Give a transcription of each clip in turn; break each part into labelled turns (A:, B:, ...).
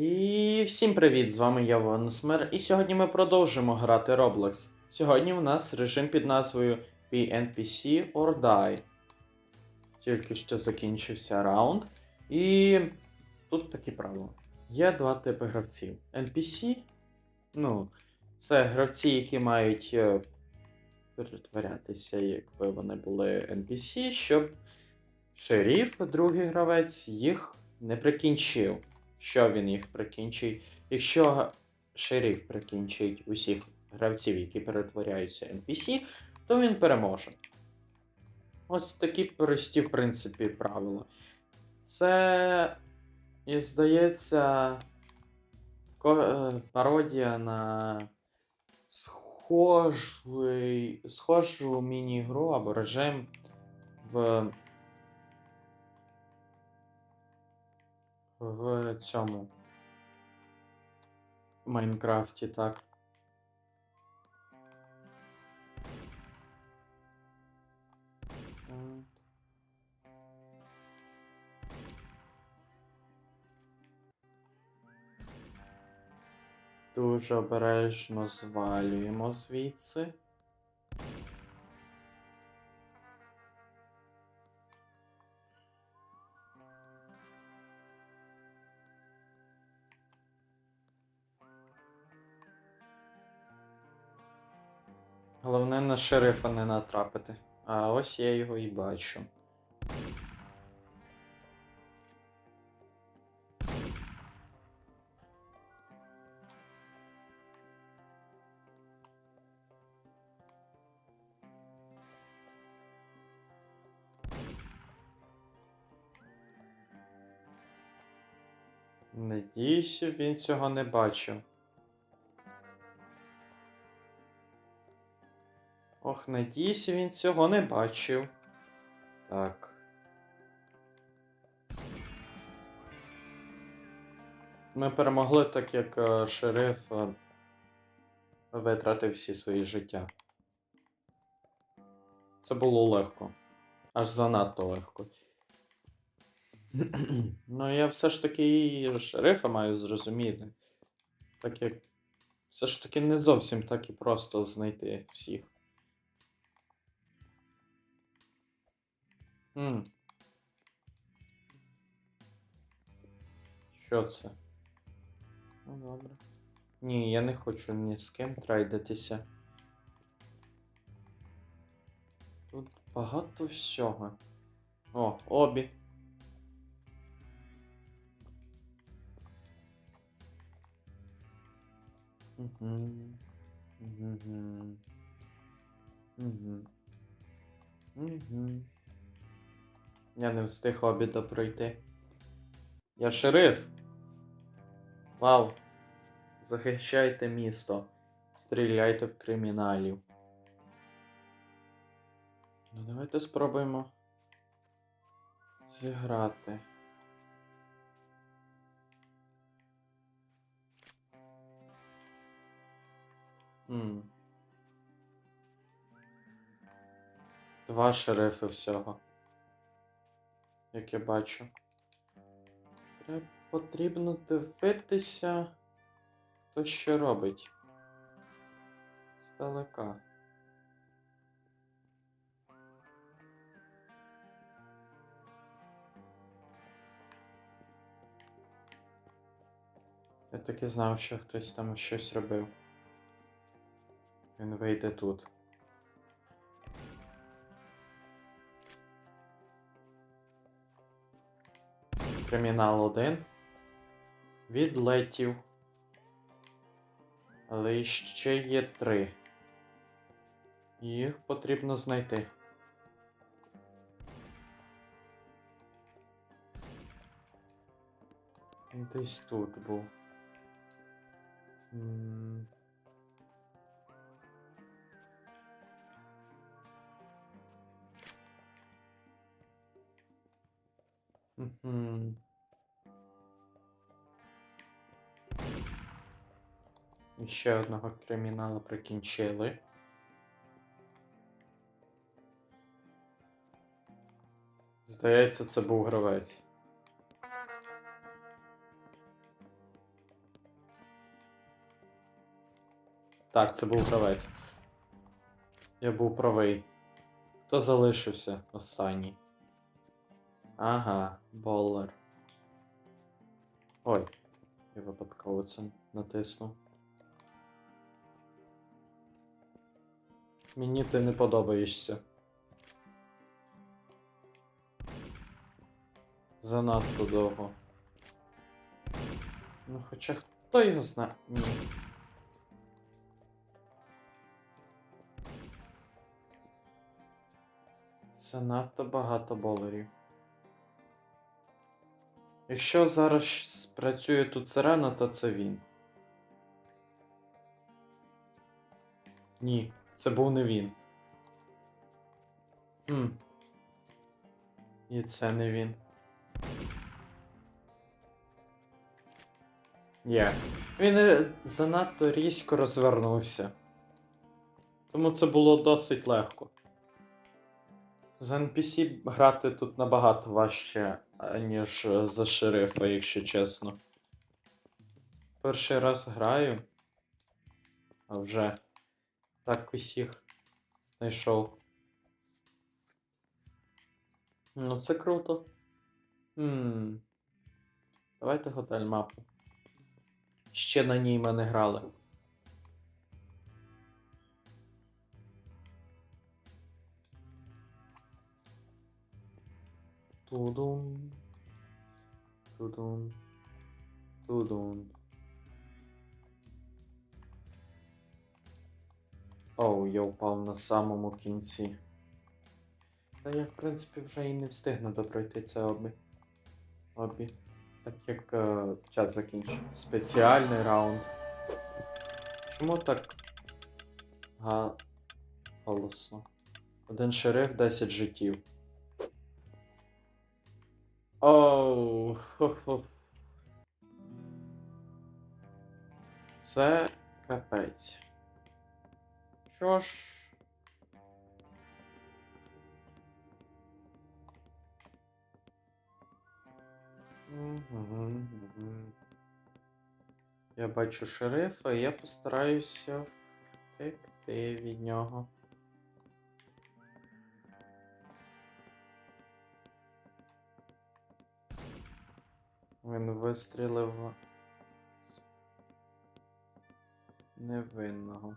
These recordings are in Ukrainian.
A: І всім привіт! З вами я Вонсмер, і сьогодні ми продовжимо грати Roblox. Сьогодні в нас режим під назвою PNPC or Die. Тільки що закінчився раунд. І тут такі правила. Є два типи гравців. NPC, ну, це гравці, які мають е, перетворятися, якби вони були NPC, щоб шеріф, другий гравець, їх не прикінчив. Що він їх прикінчить? Якщо шеріф прикінчить усіх гравців, які перетворяються NPC, то він переможе. Ось такі прості, в принципі, правила. Це, і здається, е, пародія на схожий, схожу міні-гру або режим в в цьому Майнкрафті, так. Дуже обережно звалюємо звідси. На шерифа не натрапити. А ось я його і бачу. Надіюся, він цього не бачив. Ох, надіюся, він цього не бачив. Так. Ми перемогли, так як е, шериф е, витратив всі свої життя. Це було легко. Аж занадто легко. ну, я все ж таки і шерифа маю зрозуміти. Так як все ж таки не зовсім так і просто знайти всіх. Хм. Що це? Ну, добре. Ні, я не хочу ні з ким трейдитися. Тут багато всього. О, обі. Угу. Угу. Угу. Угу. Я не встиг обіда пройти. Я шериф. Вау. Захищайте місто. Стріляйте в криміналів. Ну, давайте спробуємо зіграти. Хм. Два шерифи всього. Як я бачу. Треба потрібно дивитися, хто що робить. Здалека. Я так і знав, що хтось там щось робив. Він вийде тут. Кримінал 1. Відлетів. Але ще є три. Їх потрібно знайти. Десь тут був. Угу. Ще одного кримінала прикінчили. Здається, це був гравець. Так, це був гравець. Я був правий. Хто залишився останній? Ага, болер. Ой, я випадково це натиснув. Мені ти не подобаєшся. Занадто довго. Ну, хоча хто його знає? Ні. Це надто багато болерів. Якщо зараз спрацює тут сирена, то це він. Ні, це був не він. Хм. І це не він. Є. Він е, занадто різко розвернувся. Тому це було досить легко. З NPC грати тут набагато важче, ніж е, за шерифа, якщо чесно. Перший раз граю, а вже так усіх знайшов. Ну, це круто. Хм. Давайте готель мапу. Ще на ній ми не грали. Тудун. Тудун. Тудун. Оу, я впав на самому кінці. Та я, в принципі, вже і не встигну допройти це обі. Обі. Так як е, час закінчив. Спеціальний раунд. Чому так га... голосно? Один шериф, 10 життів. Оу. Це капець. Що ж. Я бачу шерифа, і я постараюся втекти від нього. Він вистрілив з невинного.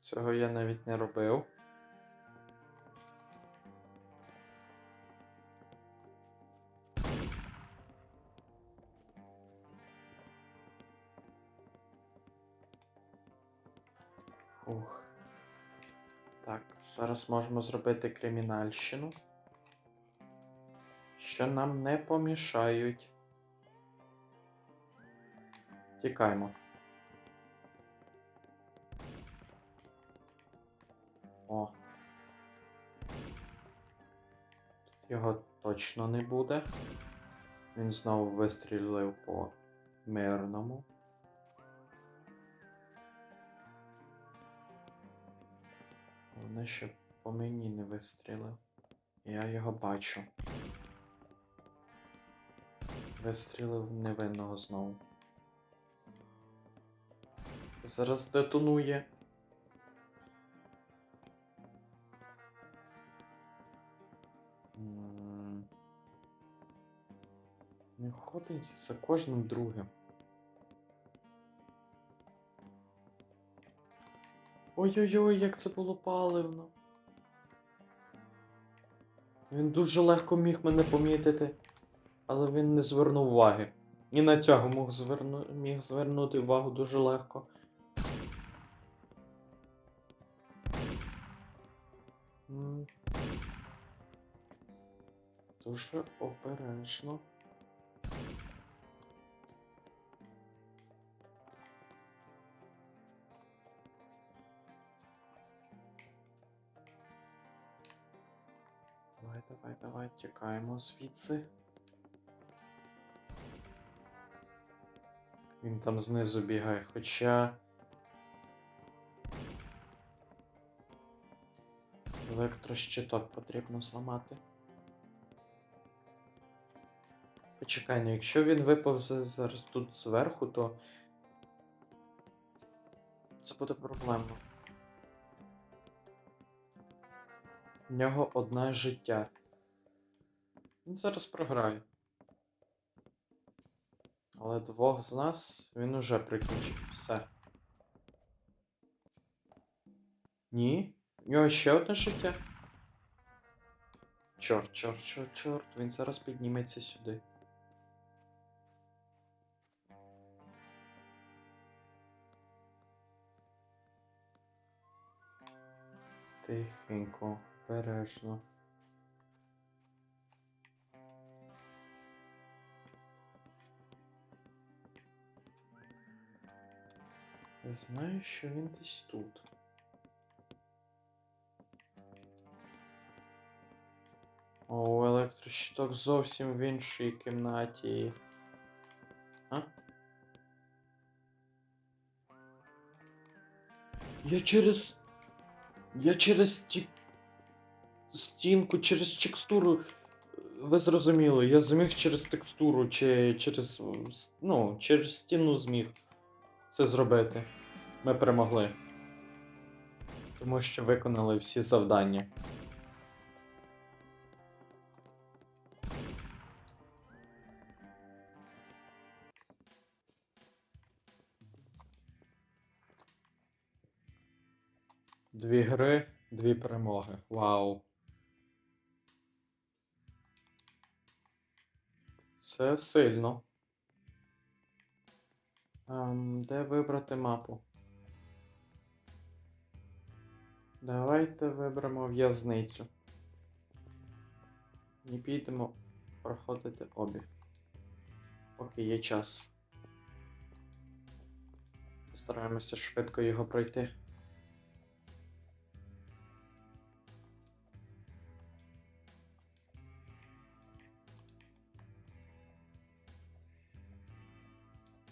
A: Цього я навіть не робив. Ух. Так, зараз можемо зробити кримінальщину. Що нам не помішають. Тікаємо. О. Тут його точно не буде. Він знову вистрілив по мирному. Головне, щоб по мені не вистрілив. Я його бачу. Вистрілив невинного знову. Зараз детонує. Не ходить за кожним другим. Ой-ой-ой, як це було паливно. Він дуже легко міг мене помітити, але він не звернув уваги. І на цього міг, зверну... міг звернути увагу дуже легко. Дуже обережно. Давай, давай, давай, тікаємо звідси. Він там знизу бігає, хоча. Електрощиток потрібно зламати. Чекай, ну якщо він випав зараз тут зверху, то. Це буде проблема. В нього одне життя. Він зараз програє. Але двох з нас він уже прикінчив. Все. Ні? У нього ще одне життя. Чорт, чорт, чорт, чорт, він зараз підніметься сюди. Тихенько, бережно. Знаю, що він десь тут. О, електрощиток зовсім в іншій кімнаті. А? Я через. Я через ті... стінку, через текстуру. Ви зрозуміли, я зміг через текстуру чи через. Ну, через стіну зміг це зробити. Ми перемогли. Тому що виконали всі завдання. Дві гри, дві перемоги. Вау. Це сильно. Ем, де вибрати мапу? Давайте виберемо в'язницю. І підемо проходити обі. Поки є час. Стараємося швидко його пройти.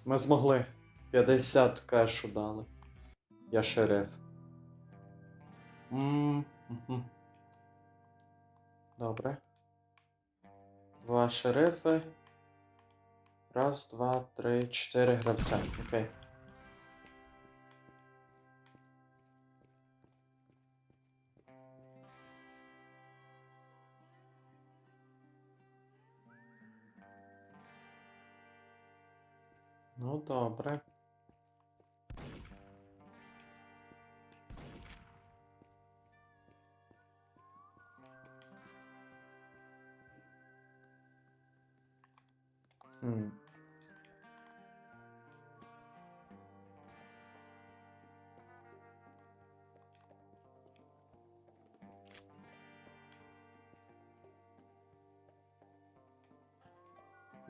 A: Ми змогли. 50 кешу дали. Я шериф. М. Добре. Два шерифи. Раз, два, три, чотири гравця. Окей. Ну, добре.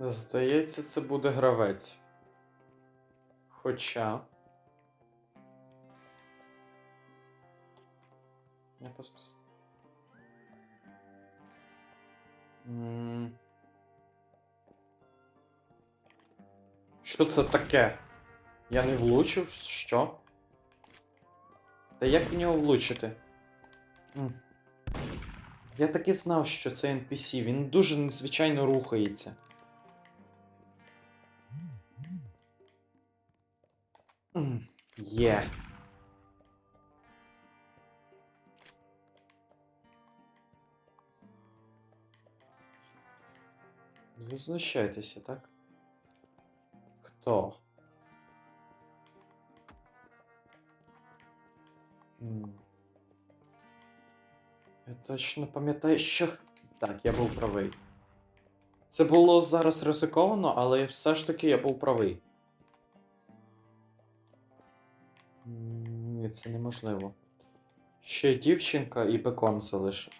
A: Здається, це буде гравець. Хоча. Я поспос... Що це таке? Я не влучив? Що? Та як в нього влучити? Я таки знав, що це NPC, він дуже незвичайно рухається. Є. Ви знущаєтеся, так? Хто? Я точно пам'ятаю, що. Так, я був правий. Це було зараз ризиковано, але все ж таки я був правий. Ні, це неможливо. Ще дівчинка і бекон залишив.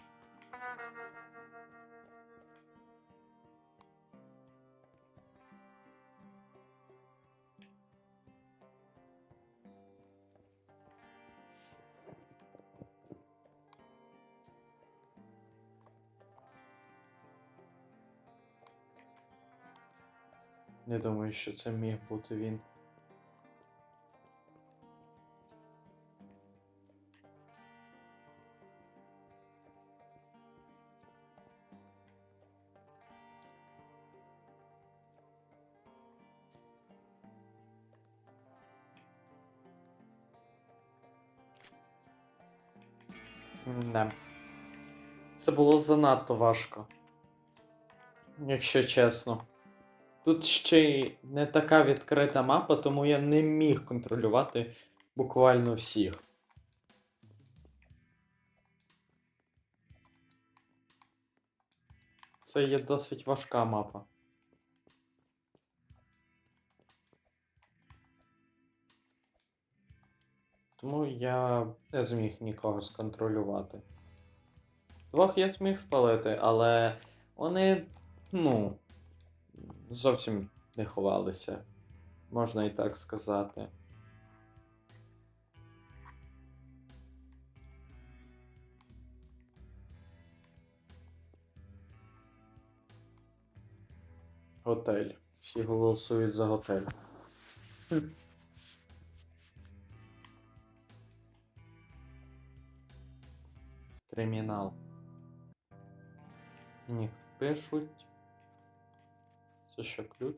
A: Не думаю, що це міг бути він. Не. Це було занадто важко. Якщо чесно. Тут ще й не така відкрита мапа, тому я не міг контролювати буквально всіх. Це є досить важка мапа. Тому я не зміг нікого сконтролювати. Двох я зміг спалити, але вони, ну, зовсім не ховалися. Можна і так сказати. Готель. Всі голосують за готель. Кримінал. Мені пишуть. Це що ключ?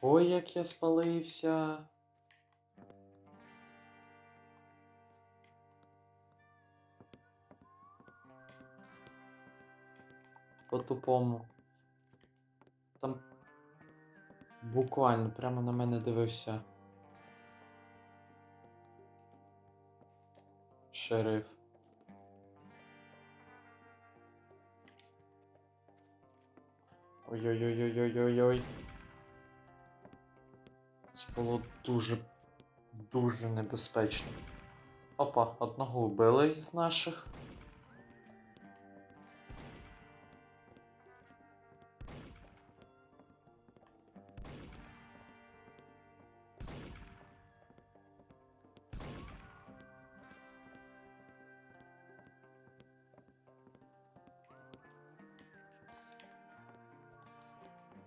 A: Ой, як я спалився. По-тупому. Там буквально прямо на мене дивився. Шериф. Ой-ой-ой-ой-ой-ой-ой. Це було дуже, дуже небезпечно. Опа, одного вбили з наших.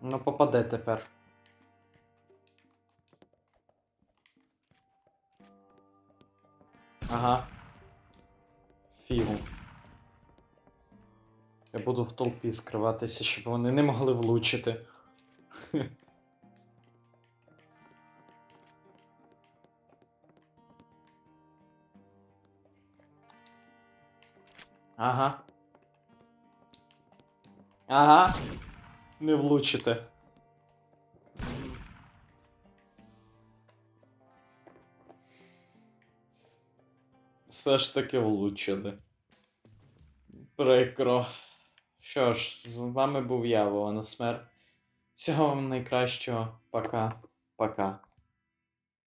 A: Ну, попаде тепер. Ага. Фігу. Я буду в толпі скриватися, щоб вони не могли влучити. Ага. Ага. Не влучите. Все ж таки влучили. Прикро. Що ж, з вами був я, Вова Насмер. Всього вам найкращого. Пока. Пока.